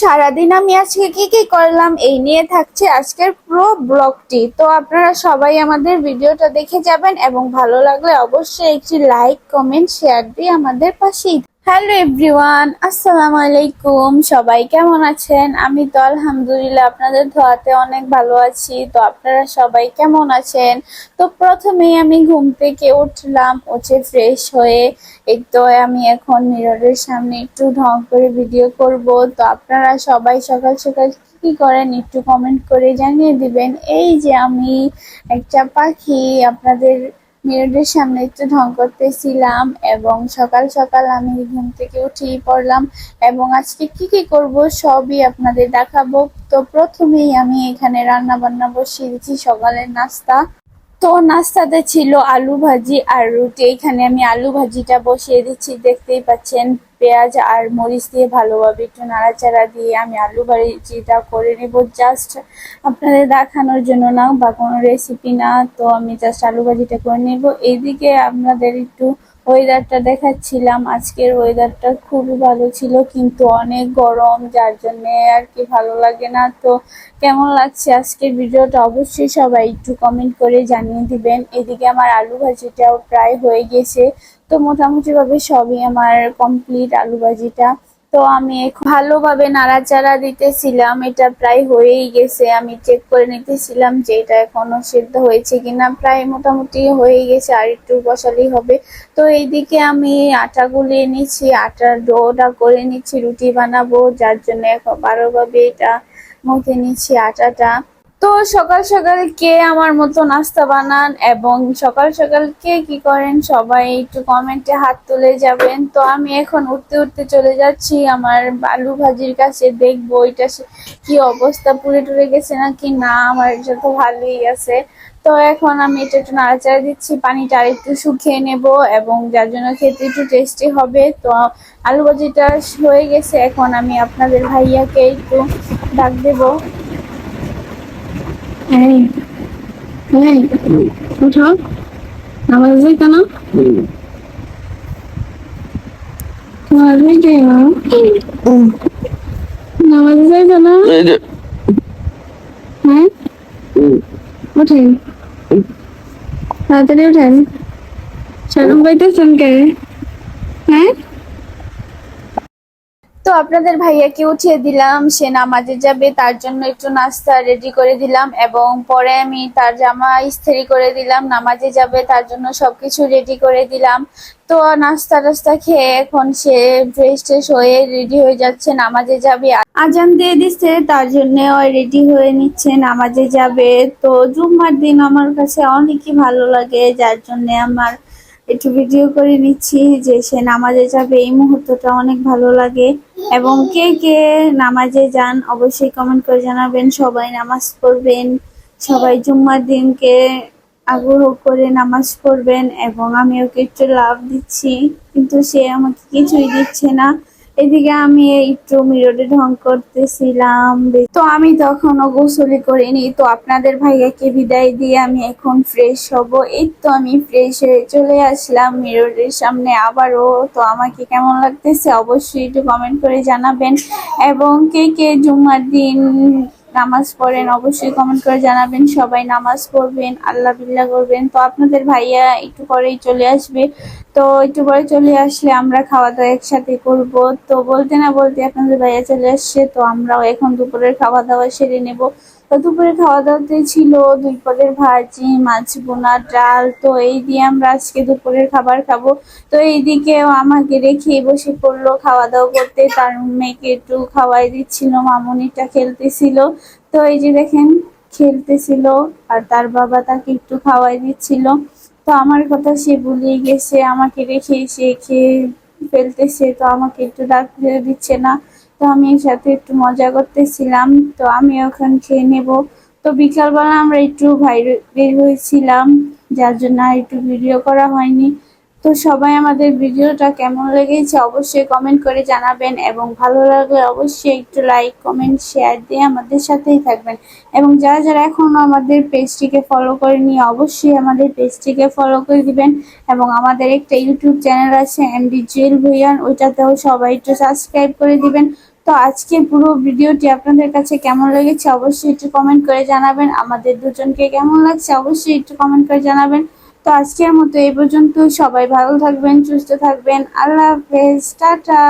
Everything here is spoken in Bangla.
সারাদিন আমি আজকে কি কি করলাম এই নিয়ে থাকছে আজকের প্রো ব্লগটি। তো আপনারা সবাই আমাদের ভিডিওটা দেখে যাবেন এবং ভালো লাগলে অবশ্যই একটি লাইক কমেন্ট শেয়ার দিয়ে আমাদের পাশেই হ্যালো এভরিওয়ান, আসসালামু আলাইকুম। সবাই কেমন আছেন? আমি তো আলহামদুলিল্লাহ আপনাদের ধোয়াতে অনেক ভালো আছি। তো আপনারা সবাই কেমন আছেন? তো প্রথমেই আমি ঘুম থেকে উঠলাম, উঠে ফ্রেশ হয়ে এই তো আমি এখন মিররের সামনে একটু ঢং করে ভিডিও করব। তো আপনারা সবাই সকাল সকাল কি করেন একটু কমেন্ট করে জানিয়ে দিবেন। এই যে আমি একটা পাখি, আপনাদের মিররের সামনে একটু ঢং করতেছিলাম এবং সকাল সকাল আমি ঘুম থেকে উঠেই পড়লাম এবং আজকে কি কি করব সবই আপনাদের দেখাবো। তো প্রথমেই আমি এখানে রান্না বান্না বসিয়ে দিচ্ছি, সকালের নাস্তা। তো নাস্তাতে ছিল আলু ভাজি আর রুটি। এখানে আমি আলু ভাজিটা বসিয়ে দিচ্ছি, দেখতেই পাচ্ছেন। পেঁয়াজ আর মরিচ দিয়ে ভালোভাবে একটু নাড়াচাড়া দিয়ে আমি আলু ভাজিটা করে নেব জাস্ট আপনাদের দেখানোর জন্য না বা কোনো রেসিপি না, তো আমি জাস্ট আলু ভাজিটা করে নেব। এইদিকে আপনাদের একটু ওয়েদারটা দেখাচ্ছিলাম। আজকের ওয়েদারটা খুবই ভালো ছিল, কিন্তু অনেক গরম, যার জন্যে আর কি ভালো লাগে না। তো কেমন লাগছে আজকের ভিডিওটা? অবশ্যই সবাই একটু কমেন্ট করে জানিয়ে দিবেন। এদিকে আমার আলু ভাজিটাও প্রায় হয়ে গেছে। তো মোটামুটিভাবে সবই আমার কমপ্লিট আলু ভাজিটা তো আমি ভালোভাবে নাড়াচাড়া দিতেছিলাম, এটা প্রায় হয়েই গেছে। আমি চেক করে নিতেছিলাম যে এটা এখনও সিদ্ধ হয়েছে কিনা, প্রায় মোটামুটি হয়ে গেছে, আর একটু বসালেই হবে। তো এইদিকে আমি আটা গুলিয়ে নিচ্ছি আটার ডোটা করে নিচ্ছি, রুটি বানাবো, যার জন্য এখন ভালোভাবে এটা মুখে নিচ্ছি আটাটা। তো সকাল সকাল কে আমার মতো নাস্তা বানান এবং সকাল সকাল কে কি করেন সবাই একটু কমেন্টে হাত তুলে যাবেন। তো আমি এখন উঠতে উঠতে চলে যাচ্ছি, আমার আলু ভাজির কাছে দেখব এটা কি অবস্থা, পুড়ে টুরে গেছে নাকি? না, আমার এটা তো ভালোই আছে। তো এখন আমি এটা একটু নাড়াচাড়া দিচ্ছি, পানিটা আর একটু শুকিয়ে নেব এবং যার জন্য খেতে একটু টেস্টি হবে। তো আলু ভাজিটা হয়ে গেছে, এখন আমি আপনাদের ভাইয়াকে একটু ডাক দেবো। এই এই উঠো। নামাজ যাইতো না নামাজ যাইতো না নামাজ যাইতো না হ্যাঁ? উঠেন। তাড়াতাড়ি উঠেন। শরম পাইতেছেন কে? হ্যাঁ? তো আপনাদের ভাইয়াকে উঠিয়ে দিলাম, সে নামাজে যাবে, তার জন্য একটু নাস্তা রেডি করে দিলাম এবং পরে আমি তার জামা ইস্ত্রি করে দিলাম, নামাজে যাবে, তার জন্য সবকিছু রেডি করে দিলাম। তো নাস্তা টাস্তা খেয়ে এখন সে ফ্রেশ ট্রেশ হয়ে রেডি হয়ে যাচ্ছে, নামাজে যাবে। আজান দিয়ে দিচ্ছে তার জন্য রেডি হয়ে নিচ্ছে, নামাজে যাবে। তো জুম্মার দিন আমার কাছে অনেকই ভালো লাগে, যার জন্য আমার একটু ভিডিও করে নিচ্ছি যে সে নামাজে যাবে। এই মুহূর্তটা অনেক ভালো লাগে। এবং কে কে নামাজে যান অবশ্যই কমেন্ট করে জানাবেন। সবাই নামাজ পড়বেন। সবাই জুম্মার দিনকে আগ্রহ করে নামাজ পড়বেন। এবং আমি ওকে একটু লাভ দিচ্ছি। কিন্তু সে আমাকে কিছুই দিচ্ছে না। এদিকে আমি একটু মিররে ঢং করতেছিলাম। তো আমি তখনও গোসলি করিনি। তো আপনাদের ভাইয়াকে বিদায় দিয়ে আমি এখন ফ্রেশ হব। এই তো আমি ফ্রেশ হয়ে চলে আসলাম মিররের সামনে আবারও। তো আমাকে কেমন লাগতেছে অবশ্যই একটু কমেন্ট করে জানাবেন। এবং কে কে জুম্মার দিন নামাজ পড়েন, অবশ্যই কমেন্ট করে জানাবেন, সবাই নামাজ পড়বেন, আল্লাহ বিল্লাহ করবেন। তো আপনাদের ভাইয়া একটু পরেই চলে আসবে। তো একটু পরে চলে আসলে আমরা খাওয়া দাওয়া একসাথে করব। তো বলতে না বলতে আপনাদের ভাইয়া চলে আসছে, তো আমরাও এখন দুপুরের খাওয়া দাওয়া সেরে নেব। দুপুরে খাওয়া দাওয়াতে ছিল, দুই পদের ভাজি, মাছ বোনা ডাল। তো এই দিয়ে আমরা আজকে দুপুরের খাবার খাব। তো এইদিকেও আমাকে রেখে বসে পড়ল খাওয়া দাওয়া করতে। তার মেয়েকে একটু খাওয়াই দিচ্ছিল, মামুনিটা খেলতেছিল। তো এই যে দেখেন, খেলতেছিল আর তার বাবা তাকে একটু খাওয়াই দিচ্ছিল। তো আমার কথা সে ভুলিয়ে গেছে, আমাকে রেখে সে খেয়ে ফেলতেছে। তো আমাকে একটু ডাক দিচ্ছে না। তো আমি এর সাথে একটু মজা করতেছিলাম। তো আমি ওখান খেয়ে নেব। তো বিকালবেলা আমরা একটু বাইরে বের হয়েছিলাম, যার জন্য আর একটু ভিডিও করা হয়নি। তো সবাই আমাদের ভিডিওটা কেমন লেগেছে অবশ্যই কমেন্ট করে জানাবেন এবং ভালো লাগলে অবশ্যই একটু লাইক কমেন্ট শেয়ার দিয়ে আমাদের সাথেই থাকবেন। এবং যারা যারা এখনও আমাদের পেজটিকে ফলো করেনি, অবশ্যই আমাদের পেজটিকে ফলো করে দিবেন। এবং আমাদের একটা ইউটিউব চ্যানেল আছে এমডি জুয়েল ভুইয়ান ওইটাতেও সবাই একটু সাবস্ক্রাইব করে দিবেন। তো আজকের পুরো ভিডিওটি আপনাদের কাছে কেমন লেগেছে অবশ্যই একটু কমেন্ট করে জানাবেন। আমাদের দুজনকে কেমন লাগছে অবশ্যই একটু কমেন্ট করে জানাবেন। তো আজকের মতো এই পর্যন্ত সবাই ভালো থাকবেন, সুস্থ থাকবেন। আল্লাহ হাফেজ। টাটা।